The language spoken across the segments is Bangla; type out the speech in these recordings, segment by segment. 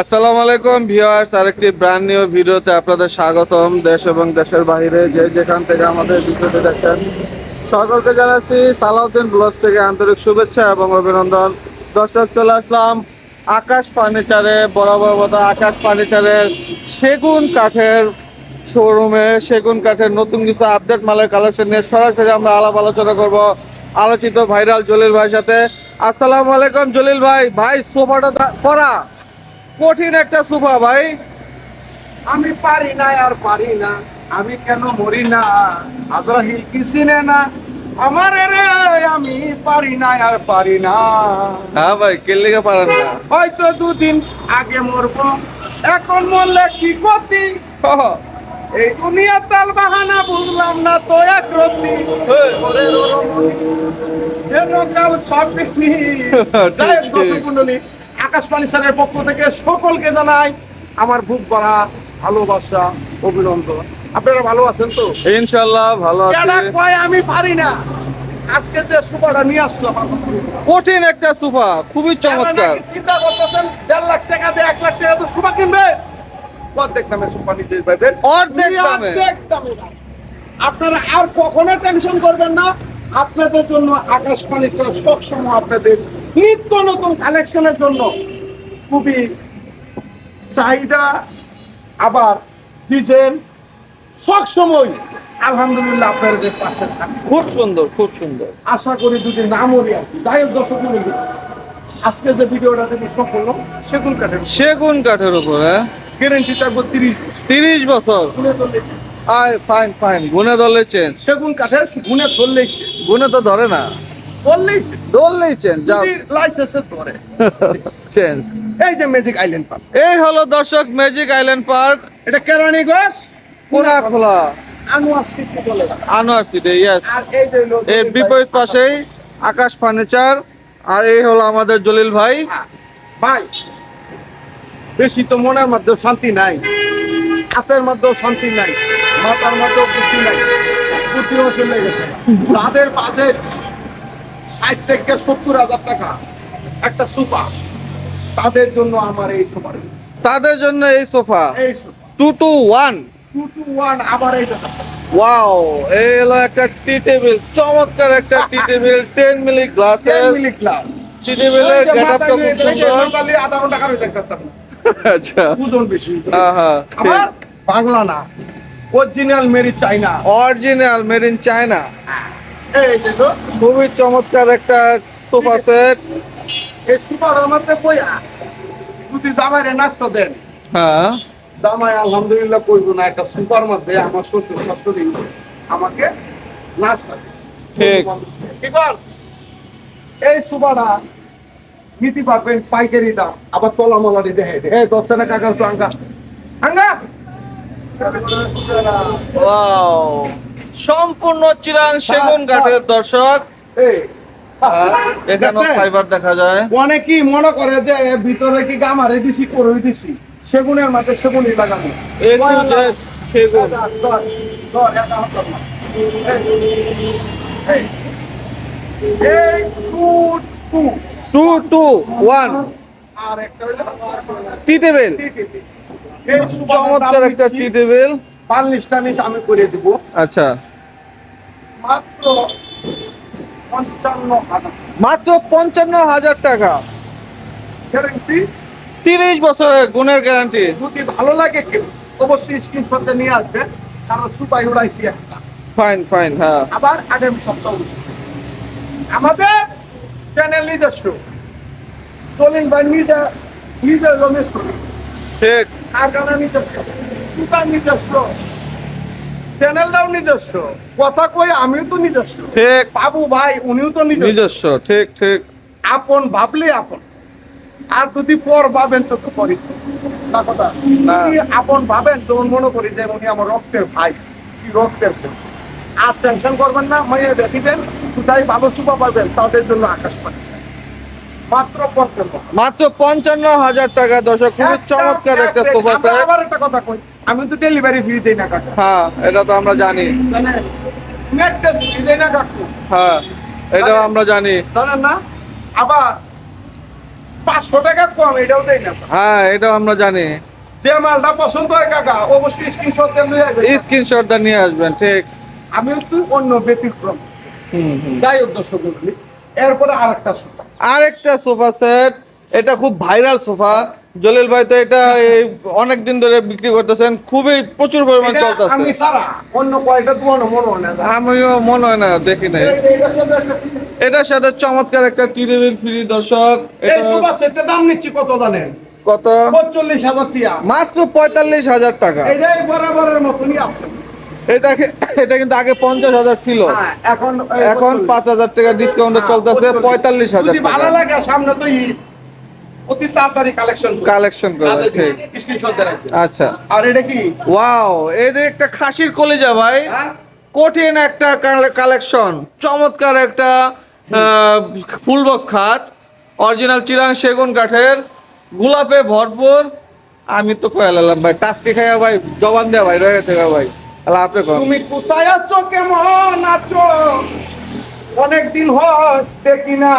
আসসালামু আলাইকুম ভিউয়ার্স, আরেকটি ব্র্যান্ড নিউ ভিডিওতে আপনাদের স্বাগতম। দেশ এবং দেশের বাইরে যে যেখান থেকে আমাদের ভিডিওটি দেখেন সকলকে জানাচ্ছি সালাউদ্দিন ব্লগস থেকে আন্তরিক শুভেচ্ছা এবং অভিনন্দন। দর্শক, চলে আসলাম আকাশ ফার্নিচারে, বরাবর মতো আকাশ ফার্নিচারের সেগুন কাঠের শোরুমে সেগুন কাঠের নতুন কিছু আপডেট মালের কালেকশন নিয়ে সরাসরি আমরা আলাপ আলোচনা করব আলোচিত ভাইরাল জলিল ভাইয়ের সাথে। আসসালামু আলাইকুম জলিল ভাই। ভাই, সোফাটা পরা। কঠিন একটা সোফা ভাই। আমি পারি না আর পারি না আমি কেন মরি না? আজরাহিল কি চিনে না? আমার রে আমি পারি না আর পারি না। হ্যাঁ ভাই কেল্লিকে পারেন না। হয়তো দুদিন আগে মরবো এখন মরলে কি ক্ষতি? এই দুনিয়া তাল বাহানা বুঝলাম না তো এক রতি। রমণী, যেন কাল সব আকাশবাণী স্যারের পক্ষ থেকে সকলকে জানাই আমার বুক ভরা ভালোবাসা অভিনন্দন। আপনারা ভালো আছেন তো? ইনশাল্লাহ ভালো কয় আমি পারি না। আজকে যে সুপারটা নিয়ে আসলাম কঠিন একটা খুবই চমৎকার। আপনারা চিন্তা করতেছেন দেড় লাখ টাকা দিয়ে এক লাখ টাকা তো সুপা কিনবে? অর্ধেক দামে সুপা নিতে পারবেন। অর্ধেক দামে? অর্ধেক দামে আপনারা আর কখনো টেনশন করবেন না। আপনাদের জন্য আকাশবাণী সবসময় আপনাদের নিত্য নতুন কালেকশনের জন্য খুবই চাহিদা আবার ডিজাইন সবসময় আলহামদুলিল্লাহ আপনাদের পাশে খুব সুন্দর খুব সুন্দর। আশা করি যদি না মরি আর কি। যাই হোক দর্শক আজকে যে ভিডিওটা দেখে সফল সেগুন কাঠের সেগুন কাঠের উপর গ্যারেন্টি থাকব তিরিশ তিরিশ বছর? আয় ফাইন ফাইন গুনে ধরলে চেঞ্জ সেগুন কাঠের গুণে ধরলেই গুনে তো ধরে না। ধরলেই চেঞ্জ লাইসেন্সে ধরে। চেঞ্জ এই যে ম্যাজিক আইল্যান্ড পার্ক এই হলো দর্শক ম্যাজিক আইল্যান্ড পার্ক এটা কেরানীগঞ্জ পুরা খোলা। আনোয়ার সিটি বলে। আনোয়ার সিটি ইয়েস এর বিপরীত পাশেই আকাশ ফার্নিচার। আর এই হলো আমাদের জলিল ভাই। ভাই বেশি তো মনের মধ্যেও শান্তি নাই। হাতের মধ্যেও শান্তি নাই। মাথার মধ্যেও বুদ্ধি নাই। বুদ্ধিও চলে গেছে তাদের বাজেট ষাট থেকে সত্তর হাজার টাকা একটা সুপা তাদের জন্য আমার এই সুপার তাদের জন্য এই sofa? Two two one two two one আবার এই ওয়াও এই হলো একটা টি টেবিল চমৎকার একটা টি টেবিল টেন মিলি গ্লাসের মিলি ক্লাস টি টেবিলের গেটআপটা খুব সুন্দর। আধা ঘণ্টা কারও দেখতে পারতাম আচ্ছা। ওজন বেশি। আবার বাংলা না original Mary China original made in China খুবই চমৎকার একটা সোফা সেট এই সুপারের মধ্যে বইয়া যদি জামাইরে নাস্তা দেন হ্যাঁ। জামাই আলহামদুলিল্লাহ কইব না একটা সুপার মধ্যে আমার শ্বশুর শাশুড়ি আমাকে নাস্তা ঠিক। এই নিতে পারবেন পাইকারি দাম আবার তলা মলারি দেখে। এই দশ টাকা কাকার আঙ্গা। আঙ্গা। সম্পূর্ণ চিরাং সেগুন কাঠের দর্শক। এই এখানেও দেখছেন? ফাইবার দেখা যায়। অনেকেই মনে করে যে ভিতরে কি গামারে দিছি করই দিছি। সেগুনের মাঝে সেগুনই লাগানো। টু সেগুন। Two. Two one. Tea table. চমৎকার একটা টি টেবিল। বার্নিশ টার্নিশ আমি করে দিব। আচ্ছা। মাত্র পঞ্চান্ন হাজার। মাত্র পঞ্চান্ন হাজার টাকা। গ্যারেন্টি তিরিশ বছরের গুণের গ্যারান্টি যদি ভালো লাগে কেউ অবশ্যই স্ক্রিনশটে নিয়ে আসবেন কারণ সুপাই উড়াইছি একটা। ফাইন ফাইন হ্যাঁ। আবার আগামী সপ্তাহ আমাদের চ্যানেল নিজস্ব। চলিং ভাই নিজে নিজের রমেশ ঠিক। কারখানা নিজস্ব। নিজস্ব। চ্যানেলটাও নিজস্ব। কথা কই আমিও তো নিজস্ব। ঠিক। বাবু ভাই উনিও তো নিজস্ব। ঠিক ঠিক। আপন ভাবলে আপন। আর যদি পর ভাবেন তো তো পরই না। কথা আপন ভাবেন তো মনে করি যে উনি আমার রক্তের ভাই। কি রক্তের। আর টেনশন করবেন না মাইয়া দেখিবেন কোথায় ভালো সুপা পাবেন তাদের জন্য আকাশ পাচ্ছে। মাত্র পঞ্চান্ন মাত্র পঞ্চান্ন হাজার টাকা। দর্শক খুবই চমৎকার একটা সোফা আবার একটা কথা কই। আমি তো ডেলিভারি ফ্রি দেই না কাকা। হ্যাঁ এটা তো আমরা জানি। নেট টেস্ট ফ্রি দেই না কাকু। হ্যাঁ এটাও আমরা জানি। জানেন না আবার পাঁচশো টাকা কম এটাও দেয় না হ্যাঁ এটাও আমরা জানি। যে মালটা পছন্দ হয় কাকা অবশ্যই স্ক্রিনশট দিয়ে লয়ে আসবেন। স্ক্রিনশটটা নিয়ে আসবেন ঠিক। আমি একটু অন্য ব্যতিক্রম। হুম যাই হোক দর্শক এরপরে আরেকটা সুতা আরেকটা সোফা সেট এটা খুব ভাইরাল সোফা জলিল ভাই তো এটা অনেক দিন ধরে বিক্রি করতেছেন খুবই প্রচুর পরিমাণ চলতেছে। আমি সারা অন্য কয়টা দোয়ানো মনে হয় না। আমিও মনে হয় না দেখি নাই। এটার সাথে চমৎকার একটা টিভির ফ্রি দর্শক। এই সোফা সেটের দাম নিচ্ছি কত জানেন? কত? পঁয়তাল্লিশ হাজার টিয়া। মাত্র পঁয়তাল্লিশ হাজার টাকা। এটাই বরাবরের মতনই আছে। এটা এটা কিন্তু আগে পঞ্চাশ হাজার ছিল। হ্যাঁ, এখন এখন পাঁচ হাজার টাকা ডিসকাউন্টে চলতেছে পঁয়তাল্লিশ। হাজার যদি ভালো লাগে সামনে তো অতি তাড়াতাড়ি কালেকশন কালেকশন করে ঠিক। স্ক্রিনশট রাখবেন। আচ্ছা। আর এটা কি? ওয়াও এই একটা খাসির কলিজা ভাই। হ্যাঁ? কঠিন একটা কালেকশন চমৎকার একটা ফুল বক্স খাট অরিজিনাল চিরাং সেগুন কাঠের গোলাপে ভরপুর। আমি তো কয়ালাম ভাই টাস্কি খাইয়া ভাই জবান দেয়া ভাই রয়ে গেছে ভাই। তাহলে আপনি তুমি কোথায় আছো? কেমন আছো? অনেক দিন হয় দেখি না।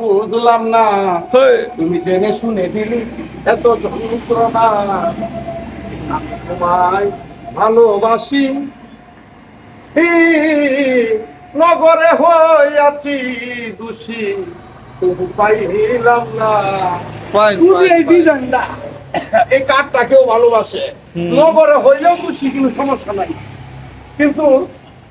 বুঝলাম না। তুমি জেনে শুনে দিলি এত যন্ত্রণা। তোমায় ভালোবাসি। নগরে হইয়াছি দোষী। তবু পাইলাম না। Fine, এই. ডিজাইনটা এই কাঠটাকেও ভালোবাসে। নগরে হইলেও খুশি কিন্তু সমস্যা নাই। কিন্তু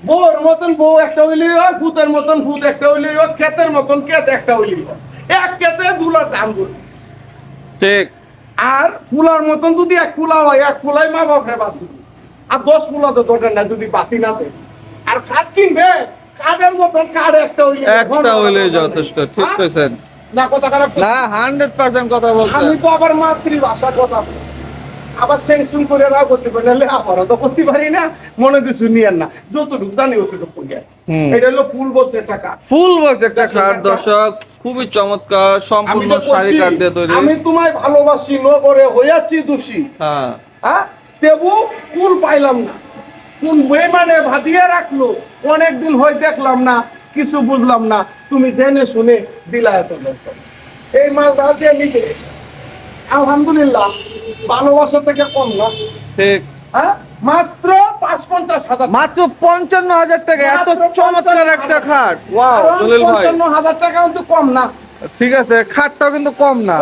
বউর মতন বউ একটা হইলে হয় ভূতের মতন ভূত একটা হইলে হয় ক্ষেতের মতন ক্ষেত একটা হইলে হয়। এক ক্ষেতে দুলার দাম করি। ঠিক। আর ফুলার মতন যদি এক ফুলা হয় এক ফুলাই মা বাপরে বাদ দিবি আর দশ ফুলা তো দরকার না যদি বাতি না দেয়। আর কাঠ কিনবে কাঠের মতন কাঠ একটা হইলে একটা হইলে যথেষ্ট ঠিক হ্যাঁ? কইছেন। না কথা খারাপ না হান্ড্রেড পার্সেন্ট কথা বলছেন। আমি তো আবার মাতৃভাষা কথা বলি। আবার সেংসুন করে রাও করতে পারি নাহলে আবারও তো করতে পারি না মনে কিছু নিয়েন না। যতটুকু জানি অতটুকু। এটা হলো ফুল বসে টাকা। ফুল বক্স একটা খাট দর্শক খুবই চমৎকার সম্পূর্ণ শাড়ি কইছি, দিয়ে তৈরি। আমি তোমায় ভালোবাসি নগরে হইয়াছি দোষী। হ্যাঁ। হ্যাঁ? দেবু কুল পাইলাম না। কোন বেমানে ভাদিয়ে রাখল? অনেক দিন হয় দেখলাম না কিছু বুঝলাম না। তুমি জেনে শুনে দিলা এত লোক এই মালটা যে নিবে আলহামদুলিল্লাহ ভালোবাসা থেকে কম না। ঠিক। হ্যাঁ? মাত্র পাঁচ পঞ্চাশ হাজার মাত্র পঞ্চান্ন হাজার টাকা এত চমৎকার একটা খাট। ওয়াও। জলিল ভাই। পঞ্চান্ন হাজার টাকা কিন্তু কম না। ঠিক আছে খাটটাও কিন্তু কম না।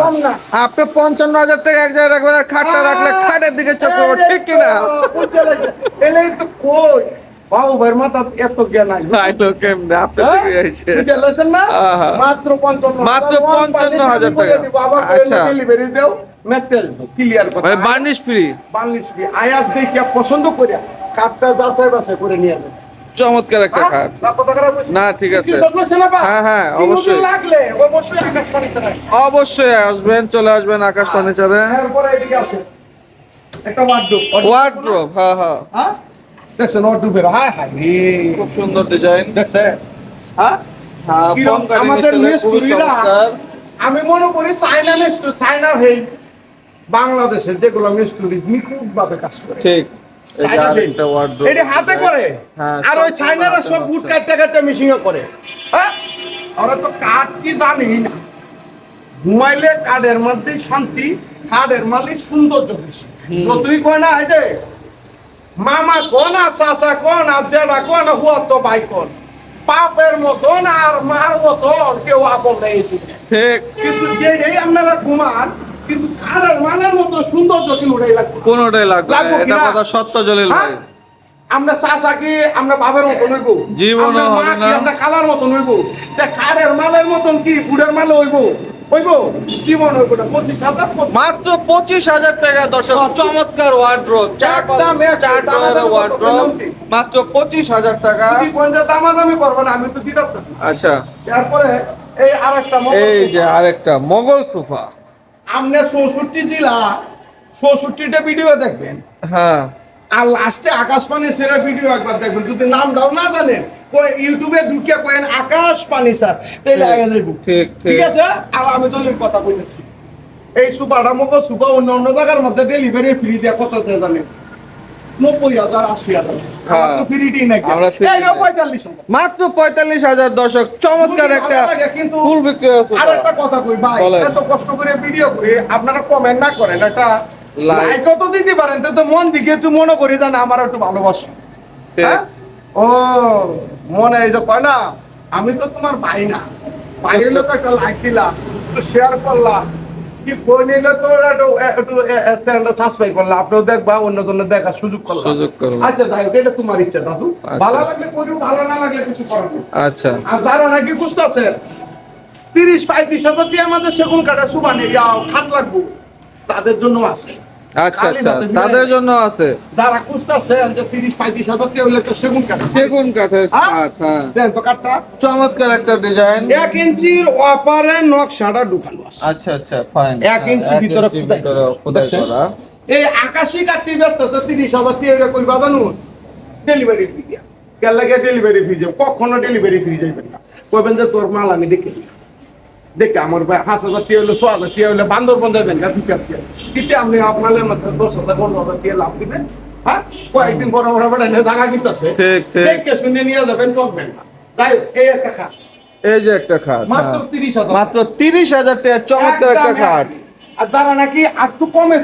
আপনি পঞ্চান্ন হাজার টাকা এক জায়গায় রাখবেন আর খাটটা রাখলে খাটের দিকে চক্র ঠিক কিনা? এলেই তো কই? বাবু ভাইয়ের মাথা এত জ্ঞান আইলো কেমনে? আপনি হ্যাঁ? থেকে আইছে বুঝতে পারছেন না? মাত্র 55 মাত্র হাজার, one 55,000 পানি করে টাকা। আচ্ছা। ডেলিভারি দেও মেটেল ক্লিয়ার কথা। মানে বার্নিশ ফ্রি বাংলিশ ফি আয়াত দেখে পছন্দ করে কাঠটা যাচাই বাছাই করে নিয়ে চমৎকার একটা খাট না, ঠিক আছে। হ্যাঁ, হ্যাঁ, অবশ্যই। অবশ্যই আসবেন চলে আসবেন আকাশ ফার্নিচারে একটা ওয়ার্ড্রোব হ্যাঁ হ্যাঁ। হ্যাঁ? দেখছেন ওয়ার্ডরোবের হায় হায় রে। খুব সুন্দর ডিজাইন দেখছে? হ্যাঁ? হ্যাঁ আমাদের মিস্ত্রিরা আমি মনে করি চাইনা মিস্ত্রি চাইনার হেই বাংলাদেশে যেগুলো মিস্ত্রি নিখুঁত ভাবে কাজ করে। ঠিক। এটা হাতে করে। হ্যাঁ, আর ওই সম্পূর্ণ সব। বুট কাটতে কাটতে মেশিনে করে। হ্যাঁ? ওরা তো কাঠ কি জানি না। ঘুমাইলে কাঠের মধ্যেই শান্তি কাঠের মালিক সৌন্দর্য বেশি। যতই কয় না এই যে মামা কোন আর চাচা কোন আর জেঠা কোন আর হুয়া তো ভাই কোন পাপের মতন আর মার মতন কেউ আপন নেই ঠিক কিন্তু যেটাই আপনারা ঘুমান কিন্তু মানের মতো সৌন্দর্য কিন্তু ওটাই লাগবে। কোনোটাই লাগবে। এটা কথা সত্য জলিল ভাই হ্যাঁ? আমরা চাচা কি আমরা বাবার মতন হইব জীবনেও আমরা মা হবে না। আমরা কালার মতন হইব তা কাঠের মালের মতন কি ফুডের মালে হইব হইব জীবন হইব না পঁচিশ হাজার মাত্র পঁচিশ হাজার টাকা দর্শক চমৎকার চার ডলারের মাত্র পঁচিশ হাজার টাকা। দামাদামি করব না আমি তো দিতাম আচ্ছা। তারপরে এই আরেকটা এই যে আরেকটা মোগল সোফা। আপনি চৌষট্টি জেলা চৌষট্টিটা ভিডিও দেখবেন। হ্যাঁ। আর লাস্টে আকাশবাণী সেরা ভিডিও একবার দেখবেন যদি নামটাও না জানেন। ইউটিউবে ঢুকিয়ে কয়েন আকাশ পানি স্যার। তাইলে আগে যাইব। ঠিক ঠিক আছে? আর আমি দলের কথা বলেছি এই সুপারটা মতো সুপার অন্য অন্য জায়গার মধ্যে ডেলিভারি ফ্রি কত দেয় জানেন হাজার হ্যাঁ। মাত্র পঁয়তাল্লিশ হাজার দর্শক চমৎকার একটা কিন্তু ফুল বিক্রি আছে আর একটা কথা কই ভাই এত কষ্ট করে ভিডিও করে আপনারা কমেন্ট না করেন একটা লাইক তো দিতে পারেন তো তো মন দিকে একটু মনে করি জানা আমার একটু ভালোবাসো। হ্যাঁ? ও। মনে এই যে কয় না আমি তো তোমার ভাই না। ভাই হইলে তো একটা লাইক একটু শেয়ার করলাম কি বই নিলে তো একটু একটু চ্যানেলটা সাবস্ক্রাইব করলাম আপনিও দেখবা অন্য জন্য দেখার সুযোগ। আচ্ছা যাই হোক এটা তোমার ইচ্ছা দাদু। আচ্ছা। ভালো লাগলে করু ভালো না লাগলে কিছু আচ্ছা। আর যারা নাকি বুঝতেছে তিরিশ পঁয়ত্রিশ হাজার দিয়ে আমাদের সেগুন কাঠা সুবানি যাও খাট লাগবো। তাদের জন্য আছে। আচ্ছা আচ্ছা তাদের জন্য আছে। যারা খুঁজতেছে যে তিরিশ পঁয়ত্রিশ হাজার একটা সেগুন কাঠা সেগুন কাঠের? কাঠ হ্যাঁ। দেন তো কাঠটা। চমৎকার একটা ডিজাইন এক ইঞ্চির অপারে নকশাটা ঢুকানো আছে। আচ্ছা আচ্ছা ফাইন এক ইঞ্চি ভিতরে খোদাই করা। এই আকাশি কাঠটি ব্যস্ত আছে তিরিশ হাজার দিয়ে এটা কই বাজানো ডেলিভারি ফি দিয়া। কেন লাগে ডেলিভারি ফি যাবে কখনো ডেলিভারি ফি যাইবেন না। কইবেন যে তোর মাল আমি দেখে দিই দেখে আমার ভাই পাঁচ হাজার টিয়া হলো ছ হাজার টিয়া হলে বান্দরবন যাবেন না পিক আপ দিতে আপনি আপনার মধ্যে দশ হাজার পনেরো হাজার টিয়া লাভ দিবেন হ্যাঁ? কয়েকদিন জায়গা কিনতেছে ঠিক, ঠিক। দেখে শুনে নিয়ে যাবেন ঠকবেন না তাই এই একটা খাট। এই যে একটা খাট মাত্র হ্যাঁ। তিরিশ হাজার মাত্র তিরিশ হাজার টাকা চমৎকার একটা খাট। আর যারা নাকি একটু কমে।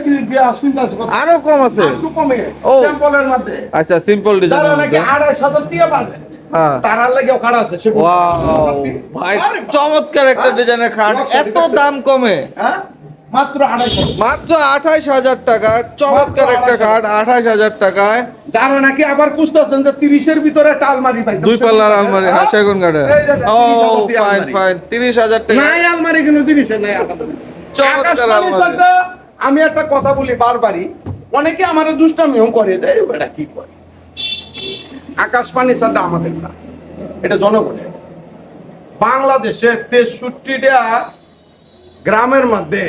আরও কম আছে? একটু কমে ও। স্যাম্পলের মধ্যে। আচ্ছা সিম্পল যারা ডিজাইনের নাকি আড়াই হাজার টিয়া বাজে। হ্যাঁ। তারা লাগে আছে ভাই চমৎকার একটা হ্যাঁ? ডিজাইনের খাট। এত দাম কমে? হ্যাঁ মাত্র মাত্র আঠাইশ হাজার টাকা চমৎকার একটা 28,000 খাট আঠাইশ হাজার টাকায়। যারা নাকি আবার খুঁজতেছেন যে তিরিশের ভিতরে একটা আলমারি পাই দুই পাল্লার আলমারি হ্যাঁ সেগুন কাঠে ও ফাইন। ফাইন তিরিশ হাজার টাকা। নাই আলমারি কোনো জিনিসের নাই চমৎকার আলমারি। আমি একটা কথা বলি বারবারই অনেকে আমার দুষ্টামিও করে দেয় কি করে? আকাশ ফার্নিচারটা আমাদের না। এটা জনগণের। বাংলাদেশে তেষট্টিটা গ্রামের মধ্যে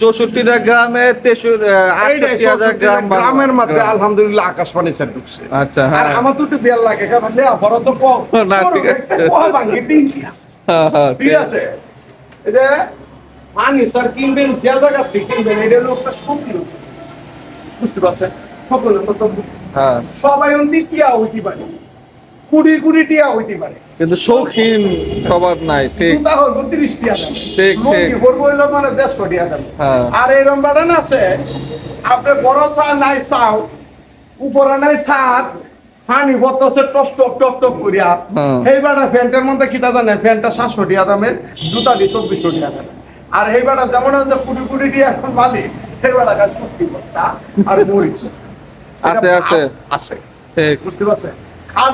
চৌষট্টিটা গ্রামে তেষট্টি এইটাই আটষট্টি হাজার 64 গ্রাম বাংলা। গ্রামের মধ্যে আলহামদুলিল্লাহ আকাশ স্যার ঢুকছে। আচ্ছা আর হ্যাঁ। আমার তো একটু বেল লাগে বড় তো না, ঠিক আছে। হ্যাঁ, হ্যাঁ, ঠিক আছে। এই যে ফার্নিচার কিনবেন যে জায়গা থেকে কিনবেন এটা একটা স্বপ্ন। বুঝতে পারছেন? তো হ্যাঁ। সবাই অন্তি টিয়া হইতে পারে। কুড়ি কুড়ি টিয়া হইতে পারে। কিন্তু শৌখিন সবার নাই ঠিক। জুতা হইব তিরিশ টিয়া দাম। ঠিক, ঠিক। পরবো হইল মানে দেড়শো টিয়া দাম। হ্যাঁ। আর এরম বাড়ান আছে আপনি বড় চা নাই চাও উপরে নাই ছাদ পানি বতাসে টপ টপ টপ টপ করিয়া হ্যাঁ। এই বেড়া ফ্যানটার মধ্যে কি জানেন ফ্যানটা সাতশো টিয়া দামের জুতাটি চব্বিশশো টিয়া দামের আর এই বেড়া যেমন হচ্ছে কুড়ি কুড়ি টিয়া এখন মালিক এই বেড়া গাছ সত্যি আর মরিচ। আছে, আছে। আছে। ঠিক। বুঝতে পারছেন? আর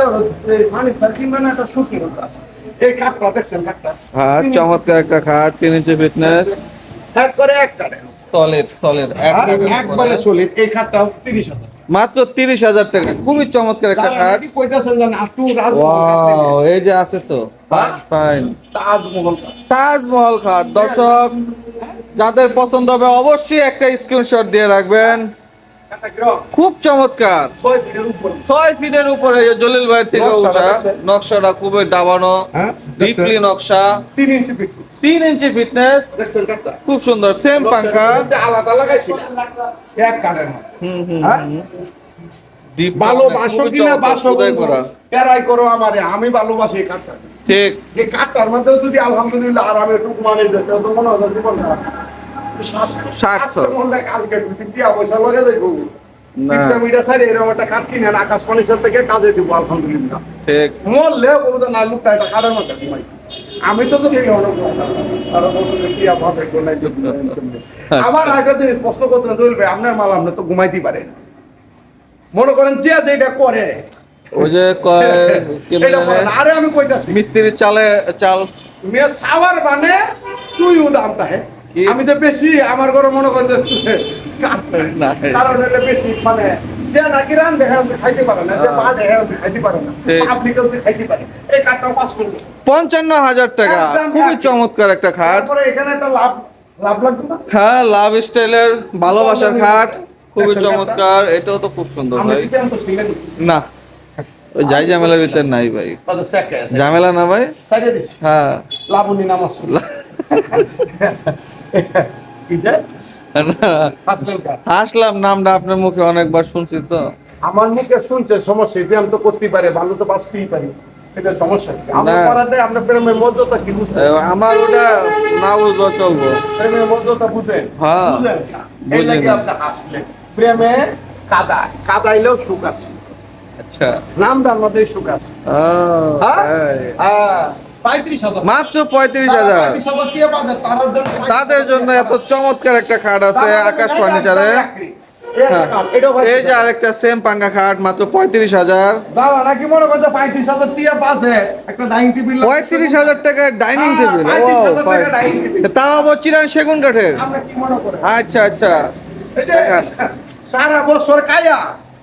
এই ফার্নিচার কিনবেন একটা সুখী আছে এই কাঠটা দেখছেন কাঠটা হ্যাঁ চমৎকার একটা খাট তিন ইঞ্চি ফিটনেস এক করে এক কাঠের সলিড সলিড একবারে সলিড এই কাঠটা তিরিশ হাজার মাত্র তিরিশ হাজার টাকা। খুবই চমৎকার একটা খাট। এই যে আছে তো। ফাইন ফাইন তাজমহল তাজমহল খাট। দর্শক যাদের পছন্দ হবে অবশ্যই একটা স্ক্রিনশট দিয়ে রাখবেন? খুব চমৎকার। ছয় ফিটের উপরে। জলিল ভাইয়ের থেকে উঠা নকশাটা খুবই ডাবানো হ্যাঁ, ডিপলি নকশা। তিন ইঞ্চি তিন ইঞ্চি ফিটনেস খুব সুন্দর সেম পাঙ্খা। আলাদা লাগাইছি। এক কাঠের হ্যাঁ? ডিপ ভালোবাসো কিনা বাসো করা। প্যারাই করো আমারে আমি ভালোবাসি এই কাঠটা। ঠিক। এই কাঠটার মধ্যে যদি আলহামদুলিল্লাহ আরামে টুকু মানে যেতে তো মনে হয় জীবন সাতশো। কালকে পয়সা লগে আমি তো টিয়া ভাত একটু জিনিস প্রশ্ন করতে চলবে আপনার মাল আপনি তো ঘুমাইতে পারেন মনে করেন যে যেটা করে। ওই যে। আরে আমি কইতাছি। মিস্ত্রির চালে চাল। মেয়ে সাওয়ার মানে তুই দাম তাহে? আমি তো বেশি আমার ঘরে মনে করেন কারণ এটা বেশি মানে যে নাকি রান দেখে খাইতে পারে না যে হ্যাঁ। পা খাইতে পারে না আপনি কেউ খাইতে পারে এই কাঠটা পাঁচ মিনিট পঞ্চান্ন হাজার টাকা খুবই চমৎকার একটা খাট। এখানে একটা লাভ লাভ লাগবে না? হ্যাঁ লাভ স্টাইলের ভালোবাসার খাট খুবই চমৎকার এটাও তো খুব সুন্দর ভাই। না। ওই যাই ঝামেলার ভিতর নাই ভাই। ঝামেলা না ভাই? হ্যাঁ। লাবণী নাম হাসলাম নামটা আপনার মুখে অনেকবার শুনছি তো। আমার মুখে শুনছে সমস্যা? আমি তো করতেই পারি ভালো তো বাঁচতেই পারি। এটা সমস্যা কি? আমরা আপনার প্রেমের মর্যাদা কি বুঝতে আমার ওটা না বুঝলেও চলবো। প্রেমের মর্যাদা বুঝেন? হ্যাঁ। এই লাগে আপনি হাসলেন। প্রেমে কাদা কাদাইলেও সুখ আছে। আচ্ছা। নাম দার মধ্যে সুখ আছে। হ্যাঁ? হ্যাঁ, মাত্র পঁয়ত্রিশ হাজার। তাদের জন্য এত চমৎকার একটা খাট আছে আকাশ ফার্নিচারে। এই হ্যাঁ। এই যে আরেকটা সেম পাঙ্গা খাট মাত্র পঁয়ত্রিশ হাজার। নাকি মনে করছে পঁয়ত্রিশ হাজার টিয়া পাচ্ছে একটা ডাইনিং টেবিল পঁয়ত্রিশ হাজার টাকার ডাইনিং টেবিল 35,000 টাকা dining তাও আবার চিরাং সেগুন কাঠের? আচ্ছা আচ্ছা। সারা বছর কায়া।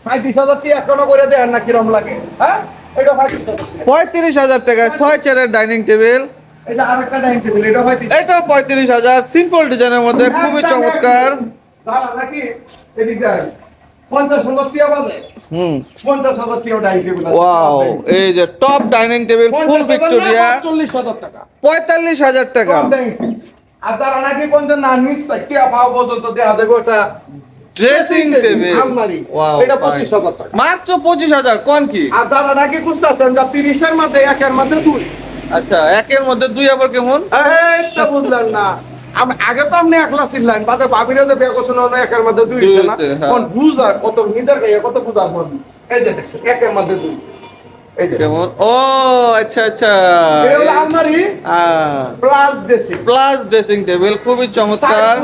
পঁয়ত্রিশ হাজার টিয়া এখনও করে দেন না কিরম লাগে হ্যাঁ? পঁয়ত্রিশ হাজার। টাকা। টাকায় ছয় চেয়ারের ডাইনিং টেবিল এটা পঁয়ত্রিশ এটাও পঁয়ত্রিশ হাজার। সিম্পল ডিজাইনের মধ্যে খুবই চমৎকার। এই যে টপ ডাইনিং টেবিল ফুল হাজার ভিক্টোরিয়া চল্লিশ হাজার টাকা। পঁয়তাল্লিশ হাজার টাকা। আর তারা নাকি? কোনটা না নিচ পাওয়া পর্যন্ত দেওয়া দেবে। ওটা ড্রেসিং টেবিল আলমারি এটা পঁচিশ হাজার টাকা মাত্র পঁচিশ হাজার কোন কি? আর তারা নাকি যা তিরিশের মধ্যে একের মধ্যে দুই। আচ্ছা একের মধ্যে দুই আবার কেমন? এই তো বুঝলেন না। আমি আগে তো আপনি একলা ছিলেন বাদে বাবিরে যে বিয়ে করছেন ওরা একের মধ্যে দুই না? হ্যাঁ। কোন বুঝার কত মিটার গাইয়া কত বুঝার মন এই যে দেখছেন একের মধ্যে দুই। কেমন? ও আচ্ছা আচ্ছা। আলমারি plus dressing plus dressing table খুবই চমৎকার।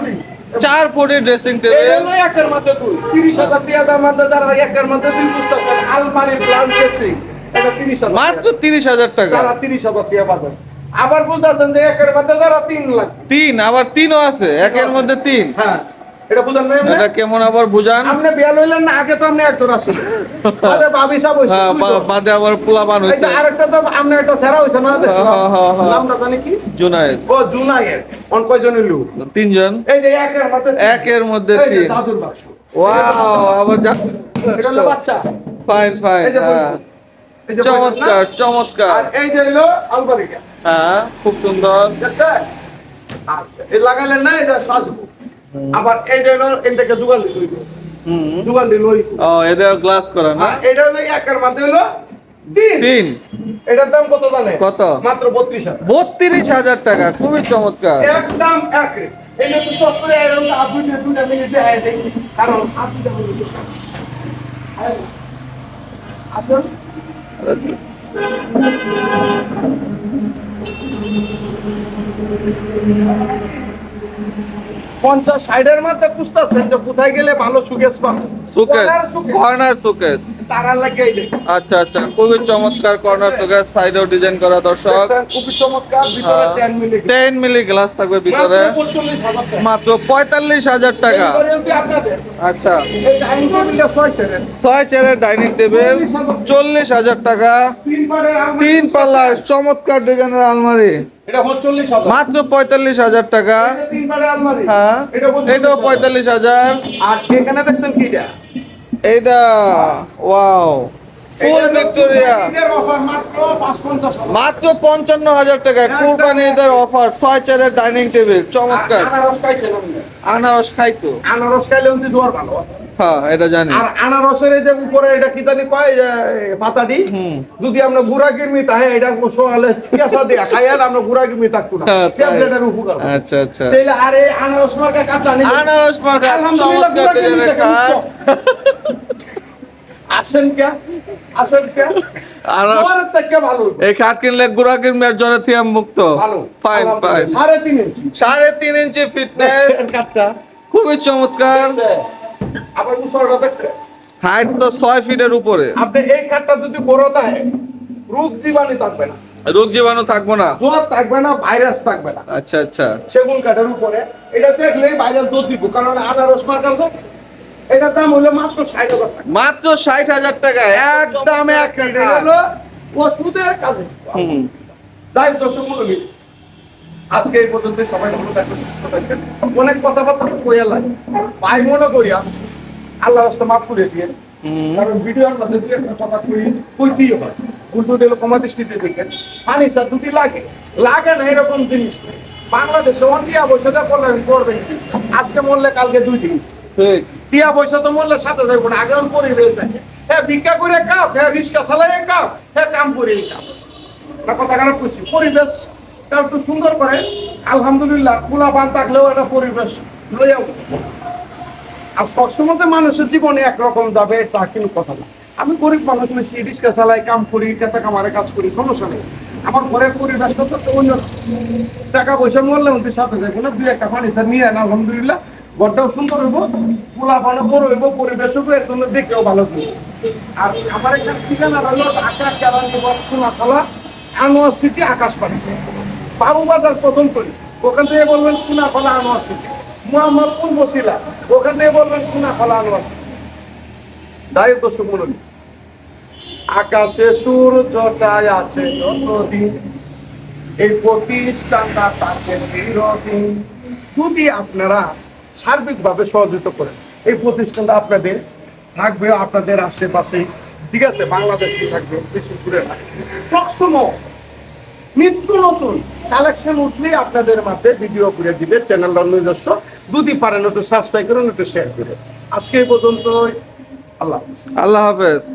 চার ফুটি। ড্রেসিং টেবিল একের মধ্যে দুই। তিরিশ হাজার টাকার দাম যারা একের মধ্যে দুই বুঝতেছেন আলমারি প্লাস ড্রেসিং এটা তিরিশ হাজার মাত্র তিরিশ হাজার টাকা। যারা তিরিশ হাজার টাকা পাবেন আবার বুঝতে যে একের মধ্যে তারা তিন লাখ তিন আবার তিনও আছে। একের মধ্যে তিন। হ্যাঁ। এটা বুঝেন না? এটা কেমন আবার বুঝান? আপনি বিয়া লইলেন না আগে তো আপনি একজন আছিলেন আরে বাবি সাহেব হইছে, হ্যাঁ বাদে আবার পোলাপান এই যে হয়েছে আরেকটা তো আপনি একটা সেরা হইছে না। হ্যাঁ, হ্যাঁ। নামটা জানি কি? জুনায়েদ। ও অন কয়জন হইল? তিনজন। এই যে একের মধ্যে। একের মধ্যে তিন। দাদুর বাক্স। ওয়াও আবার এটা হলো বাচ্চা। ফাইন ফাইন যে? চমৎকার চমৎকার। আর এই যে আলমারিটা হ্যাঁ খুব সুন্দর। আচ্ছা। এই লাগাইলেন না যে সাজবো। আবার এই যে এটাকে জুগাল দিল হুম। জুগাল দিল ও এদের গ্লাস করা না? এটা হলো একের মধ্যে হলো তিন। এটার দাম কত জানে কত? মাত্র বত্রিশ হাজার। বত্রিশ হাজার টাকা খুবই চমৎকার। একদম এক এই যে এরকম দুইটা দুইটা মিনিটে কারণ। আসুন। পঞ্চাশ ষাটের মধ্যে খুঁজতেছেন যে কোথায় গেলে ভালো সুকেশ পাবো? Showcase corner showcase. তারা লাগে আচ্ছা আচ্ছা খুবই চমৎকার কর্নার সুকেস সাইডেও ডিজাইন করা দর্শক। খুবই চমৎকার ভিতরে টেন মিলি গ্লাস থাকবে ভিতরে। মাত্র পঁয়তাল্লিশ হাজার টাকা। আচ্ছা। ছয় চেয়ারের ডাইনিং টেবিল চল্লিশ হাজার। টাকা। তিন পাল্লার চমৎকার ডিজাইনের আলমারি। মাত্র পঁয়তাল্লিশ হাজার টাকা। হ্যাঁ এটাও পঁয়তাল্লিশ হাজার। এইটা ওয়াও ফুল ভিক্টোরিয়া। মাত্র পঞ্চান্ন হাজার টাকায় কুরবানি ঈদের অফার ছয় চেয়ারের ডাইনিং টেবিল চমৎকার। আনারস খাইতো আনারস খাইলে ভালো। হ্যাঁ এটা জানি। আর আনারসের এই যে উপরে এটা কি জানি কয় পাতাটি? যদি আমরা গুড়া কিরমি তাহে এটা সোয়ালে কেসা দিয়া খাইয়াল আমরা গুড়া কিরমি থাকতো না। হ্যাঁ, ট্যাবলেটের উপকার। আচ্ছা আচ্ছা। তাইলে আর এই আনারস মার্কা কাটটা নিয়ে আনারস মার্কা আলহামদুলিল্লাহ গুড়া কাঠ আসেন কে? আসেন কে? আনারস থেকে ভালো। এই কাঠ কিনলে গুড়া কিনবার জ্বরে থিয়াম মুক্ত। ভালো। ফাইন ফাইন সাড়ে তিন ইঞ্চি। সাড়ে তিন ইঞ্চি ফিটনেস কাঠটা। খুবই চমৎকার। আবার মুসলটা দেখছে? হাইট তো ছয় ফিটের উপরে। আপনি এই কাঠটা যদি গড়ো দেয় রোগ জীবাণু থাকবে না। রোগ জীবাণু থাকব না? জ্বর থাকবে না ভাইরাস থাকবে না। আচ্ছা আচ্ছা। সেগুন কাঠের উপরে। এটা দেখলেই ভাইরাস দৌড় দিব কারণ আনারস মার্কার তো এটার দাম হলো মাত্র ষাট হাজার টাকা। মাত্র ষাট হাজার টাকায় একদম এক ওষুধের কাজে। হুম। যাই দর্শক মন্ডলী আজকে এই পর্যন্ত সবাই ভালো থাকবেন সুস্থ থাকবেন। অনেক কথাবার্তা তো কইয়া লাগে ভাই মনে করিয়া আল্লাহ রাস্তা মাফ করে দিয়ে। কারণ ভিডিওর মধ্যে দুই একটা কথা কই কইতেই হয়। উল্টো দিলে কমা দৃষ্টিতে দেখেন। পানি স্যার দুটি লাগে। লাগে না এরকম জিনিস। বাংলাদেশে অন্টিয়া বৈশাখটা করলেন করবেন আজকে মরলে কালকে দুই দিন। টিয়া পয়সা তো মরলে সাথে থাকব না আগে পরিবেশ দেখে হ্যাঁ ভিক্ষা করে কাপ হ্যাঁ রিক্সা চালায় কাপ হ্যাঁ কাম করে কাপ। না কথা খারাপ করছি পরিবেশ একটু সুন্দর করে, আলহামদুলিল্লাহ খোলা পান থাকলেও একটা পরিবেশ লইয়া আর সবসময় তো মানুষের জীবনে একরকম যাবে, তা কিন্তু কথা না। আমি গরিব মানুষ হয়েছি, রিক্সা চালাই, কাম করি কেতা কামারে কাজ করি, সমস্যা নেই। আমার ঘরের পরিবেশটা তো অন্য টাকা পয়সা মরলে মধ্যে সাথে যাবে না, দুই একটা ফার্নিচার নিয়ে আন, আলহামদুলিল্লাহ, ঘরটাও সুন্দর হইব পোলা পানো বড় হইব পরিবেশ হইব, এর জন্য দেখেও ভালো হইব। আর আমার এখানে ঠিকানা হলো ঢাকা কেরানি বসকুনা খোলা আনোয়ার সিটি আকাশ পাঠিয়েছে বাবু বাজার প্রথম করি। ওখান থেকে বলবেন কুনা ফলা আনোয়ার সিটি। মোহাম্মদপুর বসিলা। ওখান থেকে বলবেন কুনা ফলা আনোয়ার সিটি। দায়িত্ব দর্শক মন্ডলী আকাশে সূর্যটায় আছে যতদিন এই প্রতিষ্ঠানটা তাকে চিরদিন যদি আপনারা সার্বিকভাবে সহযোগিতা করেন এই প্রতিষ্ঠানটা আপনাদের থাকবে আপনাদের আশেপাশে ঠিক আছে বাংলাদেশে থাকবে বেশি দূরে সবসময় নিত্য নতুন কালেকশন উঠলেই আপনাদের মাঝে ভিডিও করে দিবে চ্যানেলটা নিজস্ব দুদি পারেন একটু সাবস্ক্রাইব করুন একটু শেয়ার করুন আজকে পর্যন্ত আল্লাহ আল্লাহ হাফেজ।